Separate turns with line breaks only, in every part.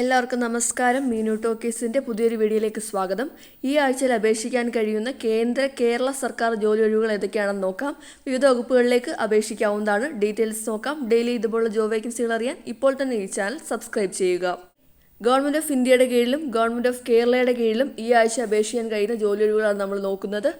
എല്ലാവർക്കും നമസ്കാരം. മീനു ടോക്കീസിന്റെ പുതിയൊരു വീഡിയോയിലേക്ക് സ്വാഗതം. ഈ ആഴ്ചയിൽ അപേക്ഷിക്കാൻ കഴിയുന്ന കേന്ദ്ര കേരള സർക്കാർ ജോലി ഒഴിവുകൾ ഏതൊക്കെയാണെന്ന് നോക്കാം. വിവിധ വകുപ്പുകളിലേക്ക് അപേക്ഷിക്കാവുന്നതാണ്. ഡീറ്റെയിൽസ് നോക്കാം. ഡെയിലി ഇതുപോലുള്ള ജോബ് വേക്കൻസികൾ അറിയാൻ ഇപ്പോൾ തന്നെ ഈ ചാനൽ സബ്സ്ക്രൈബ് ചെയ്യുക. ഗവൺമെന്റ് ഓഫ് ഇന്ത്യയുടെ കീഴിലും ഗവൺമെന്റ് ഓഫ് കേരളയുടെ കീഴിലും ഈ ആഴ്ച അപേക്ഷിക്കാൻ കഴിയുന്ന ജോലി ഒഴിവുകളാണ് നമ്മൾ നോക്കുന്നത്.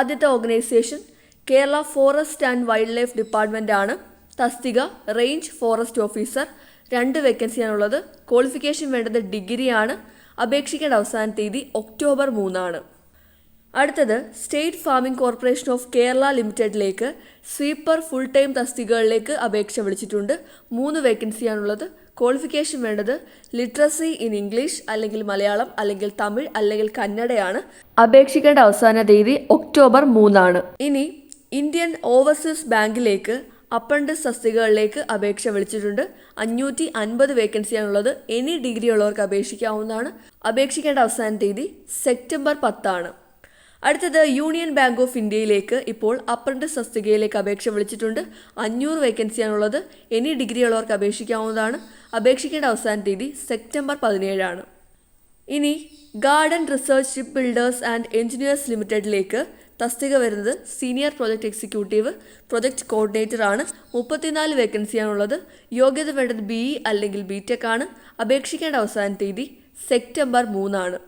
ആദ്യത്തെ organisation Kerala forest and wildlife department ആണ്. തസ്തിക റേഞ്ച് ഫോറസ്റ്റ് ഓഫീസർ രണ്ട് വേക്കൻസിയാണുള്ളത് ക്വാളിഫിക്കേഷൻ വേണ്ടത് ഡിഗ്രിയാണ്. അപേക്ഷിക്കേണ്ട അവസാന തീയതി ഒക്ടോബർ മൂന്നാണ്. അടുത്തത് state farming corporation of Kerala ലിമിറ്റഡിലേക്ക് സ്വീപ്പർ ഫുൾ ടൈം തസ്തികകളിലേക്ക് അപേക്ഷ വിളിച്ചിട്ടുണ്ട്. മൂന്ന് വേക്കൻസിയാണുള്ളത് ക്വാളിഫിക്കേഷൻ വേണ്ടത് ലിറ്ററസി ഇൻ ഇംഗ്ലീഷ് അല്ലെങ്കിൽ മലയാളം അല്ലെങ്കിൽ തമിഴ് അല്ലെങ്കിൽ കന്നഡയാണ്. അപേക്ഷിക്കേണ്ട അവസാന തീയതി ഒക്ടോബർ മൂന്നാണ്. ഇനി ഇന്ത്യൻ ഓവർസീസ് ബാങ്കിലേക്ക് അപ്രന്റിസ് തസ്തികകളിലേക്ക് അപേക്ഷ വിളിച്ചിട്ടുണ്ട്. അഞ്ഞൂറ്റി അൻപത് വേക്കൻസിയാണുള്ളത്. എനി ഡിഗ്രി ഉള്ളവർക്ക് അപേക്ഷിക്കാവുന്നതാണ്. അപേക്ഷിക്കേണ്ട അവസാന തീയതി സെപ്റ്റംബർ പത്താണ്. അടുത്തത് യൂണിയൻ ബാങ്ക് ഓഫ് ഇന്ത്യയിലേക്ക് ഇപ്പോൾ അപ്രന്റിസ് തസ്തികയിലേക്ക് അപേക്ഷ വിളിച്ചിട്ടുണ്ട്. അഞ്ഞൂറ് വേക്കൻസിയാണുള്ളത്. എനി ഡിഗ്രി ഉള്ളവർക്ക് അപേക്ഷിക്കാവുന്നതാണ്. അപേക്ഷിക്കേണ്ട അവസാന തീയതി സെപ്റ്റംബർ പതിനേഴാണ്. ഇനി Garden research ship builders and engineers ലിമിറ്റഡിലേക്ക് തസ്തിക വരുന്നത് senior project executive project coordinator ആണ് മുപ്പത്തിനാല് വേക്കൻസിയാണുള്ളത്. യോഗ്യത വേണ്ടത് ബി ഇ അല്ലെങ്കിൽ ബി ടെക് ആണ്. അപേക്ഷിക്കേണ്ട അവസാന തീയതി സെപ്റ്റംബർ മൂന്നാണ്.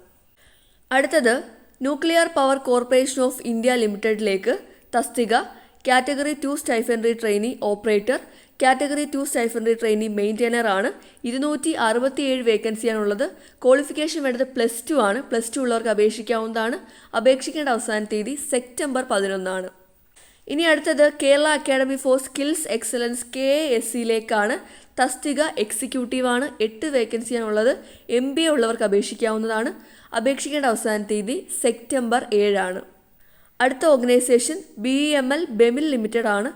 അടുത്തത് Nuclear Power Corporation of India ലിമിറ്റഡിലേക്ക് തസ്തിക category two stipendiary trainee operator category two stipendiary trainee maintainer ആണ് ഇരുന്നൂറ്റി അറുപത്തിയേഴ് വേക്കൻസിയാണുള്ളത്. ക്വാളിഫിക്കേഷൻ വേണ്ടത് പ്ലസ് ടു ആണ്. പ്ലസ് ടു ഉള്ളവർക്ക് അപേക്ഷിക്കാവുന്നതാണ്. അപേക്ഷിക്കേണ്ട അവസാന തീയതി സെപ്റ്റംബർ പതിനൊന്നാണ്. ഇനി അടുത്തത് Kerala Academy for Skills Excellence K S സിയിലേക്കാണ്. തസ്തിക എക്സിക്യൂട്ടീവ് ആണ് എട്ട് വേക്കൻസിയാണുള്ളത്. എം ബി എ ഉള്ളവർക്ക് അപേക്ഷിക്കാവുന്നതാണ്. അപേക്ഷിക്കേണ്ട അവസാന തീയതി സെപ്റ്റംബർ ഏഴാണ്. അടുത്ത organization B M L BEML limited ആണ്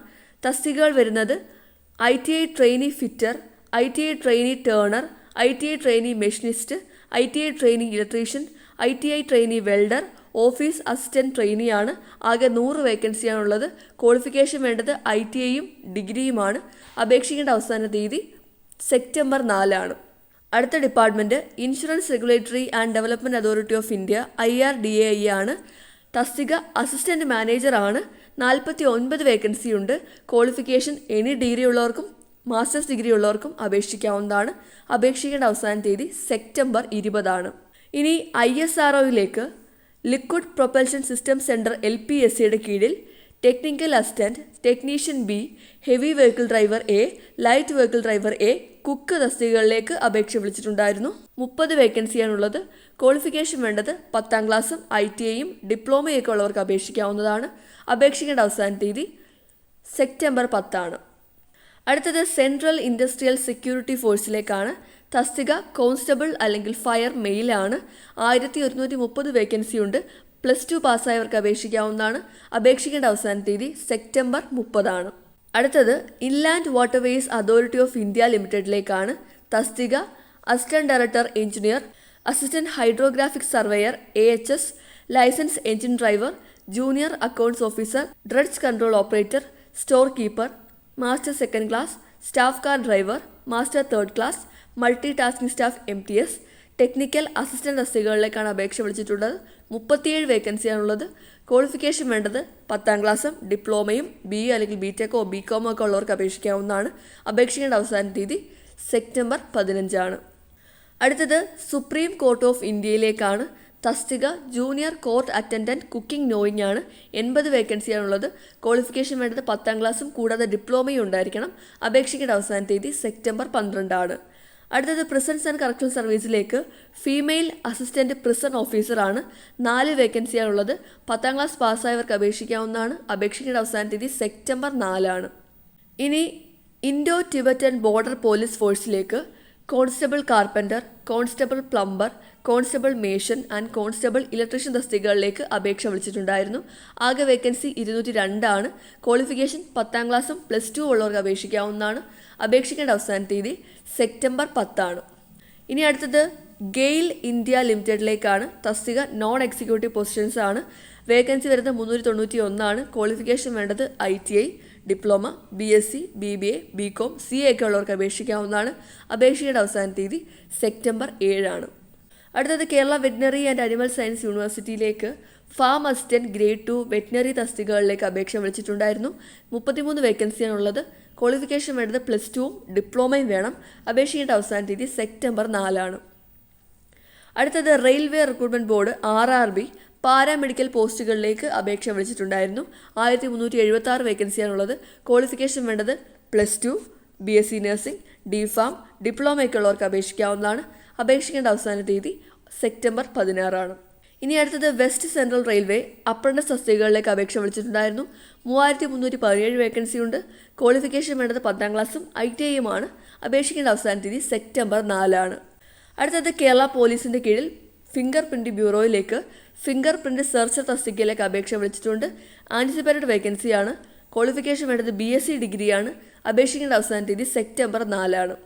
തസ്തികകൾ വരുന്നത് I T I trainee fitter I T I trainee turner I T I trainee machinist I T I trainee electrician I T I trainee welder office assistant ട്രെയിനിയാണ് ആകെ നൂറ് വേക്കൻസിയാണുള്ളത് qualification വേണ്ടത് I T ഐയും ഡിഗ്രിയുമാണ് അപേക്ഷിക്കേണ്ട അവസാന തീയതി സെപ്റ്റംബർ നാലാണ്. അടുത്ത department Insurance Regulatory and Development Authority of India I R D A I ആണ്. തസ്തിക അസിസ്റ്റന്റ് മാനേജറാണ് നാൽപ്പത്തി ഒൻപത് വേക്കൻസി ഉണ്ട്. ക്വാളിഫിക്കേഷൻ എനി ഡിഗ്രി ഉള്ളവർക്കും മാസ്റ്റേഴ്സ് ഡിഗ്രി ഉള്ളവർക്കും അപേക്ഷിക്കാവുന്നതാണ്. അപേക്ഷിക്കേണ്ട അവസാന തീയതി സെപ്റ്റംബർ ഇരുപതാണ്. ഇനി I S R ഒയിലേക്ക് liquid propulsion system centre L P S സിയുടെ കീഴിൽ technical assistant technician B heavy vehicle driver A light vehicle driver A cook തസ്തികകളിലേക്ക് അപേക്ഷ വിളിച്ചിട്ടുണ്ടായിരുന്നു. മുപ്പത് വേക്കൻസിയാണുള്ളത് ക്വാളിഫിക്കേഷൻ വേണ്ടത് പത്താം ക്ലാസ്സും ഐ ടി ഐയും ഡിപ്ലോമയൊക്കെ ഉള്ളവർക്ക് അപേക്ഷിക്കാവുന്നതാണ്. അപേക്ഷിക്കേണ്ട അവസാന തീയതി സെപ്റ്റംബർ പത്താണ്. അടുത്തത് സെൻട്രൽ ഇൻഡസ്ട്രിയൽ സെക്യൂരിറ്റി ഫോഴ്സിലേക്കാണ്. തസ്തിക കോൺസ്റ്റബിൾ അല്ലെങ്കിൽ ഫയർ മെയിലാണ്. ആയിരത്തി ഒരുന്നൂറ്റി മുപ്പത് വേക്കൻസി ഉണ്ട്. പ്ലസ് ടു പാസ്സായവർക്ക് അപേക്ഷിക്കാവുന്നതാണ്. അപേക്ഷിക്കേണ്ട അവസാന തീയതി സെപ്റ്റംബർ മുപ്പതാണ്. അടുത്തത് Inland Waterways Authority of India ലിമിറ്റഡിലേക്കാണ് തസ്തിക assistant director engineer assistant hydrographic surveyor A H S licence engine driver junior accounts officer dredge control operator store keeper master second class staff car driver master third class multi tasking staff M T S technical assistant തസ്തികകളിലേക്കാണ് അപേക്ഷ വിളിച്ചിട്ടുള്ളത്. മുപ്പത്തിയേഴ് വേക്കൻസിയാണുള്ളത് qualification വേണ്ടത് പത്താം ക്ലാസ്സും ഡിപ്ലോമയും B അല്ലെങ്കിൽ B ടെക്കോ ബി കോമോ ഒക്കെ ഉള്ളവർക്ക് അപേക്ഷിക്കാവുന്നതാണ്. അപേക്ഷിക്കേണ്ട അവസാന തീയതി സെപ്റ്റംബർ പതിനഞ്ചാണ്. അടുത്തത് സുപ്രീം കോർട്ട് ഓഫ് ഇന്ത്യയിലേക്കാണ് തസ്തിക junior court attendant cooking knowing ആണ്. എൺപത് വേക്കൻസിയാണുള്ളത് ക്വാളിഫിക്കേഷൻ വേണ്ടത് പത്താം ക്ലാസ്സും കൂടാതെ ഡിപ്ലോമയും ഉണ്ടായിരിക്കണം. അപേക്ഷിക്കേണ്ട അവസാന തീയതി സെപ്റ്റംബർ പന്ത്രണ്ടാണ്. അടുത്തത് പ്രിസൺസ് ആൻഡ് കറക്ഷൻ സർവീസിലേക്ക് ഫീമെയിൽ അസിസ്റ്റന്റ് പ്രിസൺ ഓഫീസറാണ് നാല് വേക്കൻസിയാണുള്ളത് പത്താം ക്ലാസ് പാസ്സായവർക്ക് അപേക്ഷിക്കാവുന്നതാണ്. അപേക്ഷിക്കേണ്ട അവസാന തീയതി സെപ്റ്റംബർ നാലാണ്. ഇനി Indo Tibetan border police ഫോഴ്സിലേക്ക് constable carpenter constable plumber constable mason and constable electrician തസ്തികകളിലേക്ക് അപേക്ഷ വിളിച്ചിട്ടുണ്ടായിരുന്നു. ആകെ വേക്കൻസി ഇരുന്നൂറ്റി രണ്ടാണ് ക്വാളിഫിക്കേഷൻ പത്താം ക്ലാസ്സും പ്ലസ് ടു ഉള്ളവർക്ക് അപേക്ഷിക്കാവുന്നതാണ്. അപേക്ഷിക്കേണ്ട അവസാന തീയതി സെപ്റ്റംബർ പത്താണ്. ഇനി അടുത്തത് ഗെയിൽ ഇന്ത്യ ലിമിറ്റഡിലേക്കാണ് തസ്തിക നോൺ എക്സിക്യൂട്ടീവ് പൊസിഷൻസ് ആണ്. വേക്കൻസി വരുന്നത് മുന്നൂറ്റി തൊണ്ണൂറ്റി ഒന്നാണ് ക്വാളിഫിക്കേഷൻ വേണ്ടത് I T I diploma B S C B B A B com C A ഒക്കെ ഉള്ളവർക്ക് അപേക്ഷിക്കാവുന്നതാണ്. അപേക്ഷയുടെ അവസാന തീയതി സെപ്റ്റംബർ ഏഴാണ്. അടുത്തത് Kerala veterinary and animal science യൂണിവേഴ്സിറ്റിയിലേക്ക് farm assistant grade two veterinary തസ്തികകളിലേക്ക് അപേക്ഷ വിളിച്ചിട്ടുണ്ടായിരുന്നു. മുപ്പത്തിമൂന്ന് വേക്കൻസിയാണ് ഉള്ളത്. ക്വാളിഫിക്കേഷൻ വേണ്ടത് പ്ലസ് ടുവും ഡിപ്ലോമയും വേണം. അപേക്ഷയുടെ അവസാന തീയതി സെപ്റ്റംബർ നാലാണ്. അടുത്തത് railway recruitment board R R B paramedical പോസ്റ്റുകളിലേക്ക് അപേക്ഷ വിളിച്ചിട്ടുണ്ടായിരുന്നു. ആയിരത്തി മുന്നൂറ്റി എഴുപത്തി ആറ് വേക്കൻസിയാണുള്ളത്. ക്വാളിഫിക്കേഷൻ വേണ്ടത് plus two B S C nursing D pharm ഡിപ്ലോമയൊക്കെ ഉള്ളവർക്ക് അപേക്ഷിക്കാവുന്നതാണ്. അപേക്ഷിക്കേണ്ട അവസാന തീയതി സെപ്റ്റംബർ പതിനാറാണ്. ഇനി അടുത്തത് വെസ്റ്റ് സെൻട്രൽ റെയിൽവേ അപ്രന്റസ് തസ്തികകളിലേക്ക് അപേക്ഷ വിളിച്ചിട്ടുണ്ടായിരുന്നു. മൂവായിരത്തി മുന്നൂറ്റി പതിനേഴ് വേക്കൻസി ഉണ്ട്. ക്വാളിഫിക്കേഷൻ വേണ്ടത് പത്താം ക്ലാസ്സും ഐ ടി ഐയുമാണ് അപേക്ഷിക്കേണ്ട അവസാന തീയതി സെപ്റ്റംബർ നാലാണ്. അടുത്തത് കേരള പോലീസിന്റെ കീഴിൽ ഫിംഗർ പ്രിന്റ് ബ്യൂറോയിലേക്ക് ഫിംഗർ പ്രിന്റ് സെർച്ചർ തസ്തികയിലേക്ക് അപേക്ഷ വിളിച്ചിട്ടുണ്ട്. ആന്റിസിപ്പേറ്റഡ് വേക്കൻസിയാണ് ക്വാളിഫിക്കേഷൻ വേണ്ടത് ബി എസ് സി ഡിഗ്രിയാണ്. അപേക്ഷിക്കേണ്ട അവസാന തീയതി സെപ്റ്റംബർ നാലാണ്.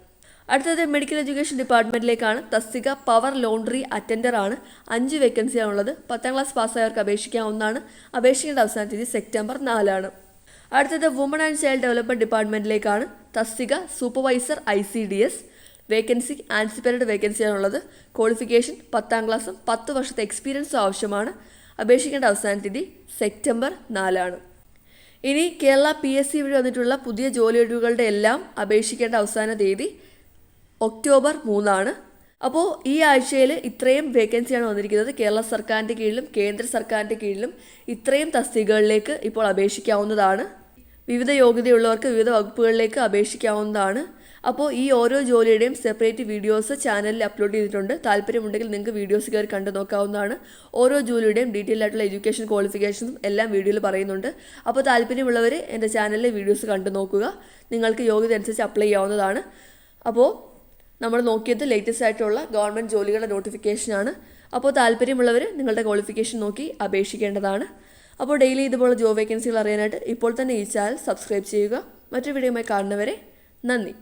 അടുത്തത് മെഡിക്കൽ എഡ്യൂക്കേഷൻ ഡിപ്പാർട്ട്മെന്റിലേക്കാണ് തസ്തിക പവർ ലോണ്ടറി അറ്റൻഡർ ആണ്. അഞ്ച് വേക്കൻസിയാണുള്ളത് പത്താം ക്ലാസ് പാസ്സായവർക്ക് അപേക്ഷിക്കാവുന്നതാണ്. അപേക്ഷിക്കേണ്ട അവസാന തീയതി സെപ്റ്റംബർ നാലാണ്. അടുത്തത് വുമൺ ആൻഡ് ചൈൽഡ് ഡെവലപ്മെന്റ് ഡിപ്പാർട്ട്മെന്റിലേക്കാണ് തസ്തിക supervisor I C D S vacancy anticipated വേക്കൻസിയാണുള്ളത് qualification പത്താം ക്ലാസ്സും പത്ത് വർഷത്തെ എക്സ്പീരിയൻസും ആവശ്യമാണ്. അപേക്ഷിക്കേണ്ട അവസാന തീയതി സെപ്റ്റംബർ നാലാണ്. ഇനി കേരള പി എസ് സി വഴി വന്നിട്ടുള്ള പുതിയ ജോലി ഒഴിവുകളുടെ എല്ലാം അപേക്ഷിക്കേണ്ട അവസാന തീയതി ഒക്ടോബർ മൂന്നാണ്. അപ്പോൾ ഈ ആഴ്ചയിൽ ഇത്രയും വേക്കൻസിയാണ് വന്നിരിക്കുന്നത്. കേരള സർക്കാരിന്റെ കീഴിലും കേന്ദ്ര സർക്കാരിന്റെ കീഴിലും ഇത്രയും തസ്തികകളിലേക്ക് ഇപ്പോൾ അപേക്ഷിക്കാവുന്നതാണ്. വിവിധ യോഗ്യതയുള്ളവർക്ക് വിവിധ വകുപ്പുകളിലേക്ക് അപേക്ഷിക്കാവുന്നതാണ്. അപ്പോൾ ഈ ഓരോ ജോലിയുടെയും സെപ്പറേറ്റ് വീഡിയോസ് ചാനലിൽ അപ്ലോഡ് ചെയ്തിട്ടുണ്ട്. താല്പര്യമുണ്ടെങ്കിൽ നിങ്ങൾക്ക് വീഡിയോസ് കയറി കണ്ടു നോക്കാവുന്നതാണ്. ഓരോ ജോലിയുടെയും ഡീറ്റെയിൽ ആയിട്ടുള്ള എഡ്യൂക്കേഷൻ ക്വാളിഫിക്കേഷൻസും എല്ലാം വീഡിയോയിൽ പറയുന്നുണ്ട്. അപ്പോൾ താല്പര്യമുള്ളവർ എന്റെ ചാനലിലെ വീഡിയോസ് കണ്ടു നോക്കുക. നിങ്ങൾക്ക് യോഗ്യത അനുസരിച്ച് അപ്ലൈ ചെയ്യാവുന്നതാണ്. അപ്പോൾ നമ്മൾ നോക്കിയത് ലേറ്റസ്റ്റ് ആയിട്ടുള്ള ഗവൺമെന്റ് ജോലികളുടെ നോട്ടിഫിക്കേഷനാണ് അപ്പോൾ താല്പര്യമുള്ളവർ നിങ്ങളുടെ ക്വാളിഫിക്കേഷൻ നോക്കി അപേക്ഷിക്കേണ്ടതാണ്. അപ്പോൾ ഡെയിലി ഇതുപോലെ ജോബ് വേക്കൻസികൾ അറിയാനായിട്ട് ഇപ്പോൾ തന്നെ ഈ ചാനൽ സബ്സ്ക്രൈബ് ചെയ്യുക. മറ്റൊരു വീഡിയോയുമായി കാണുന്നവരെ നന്ദി.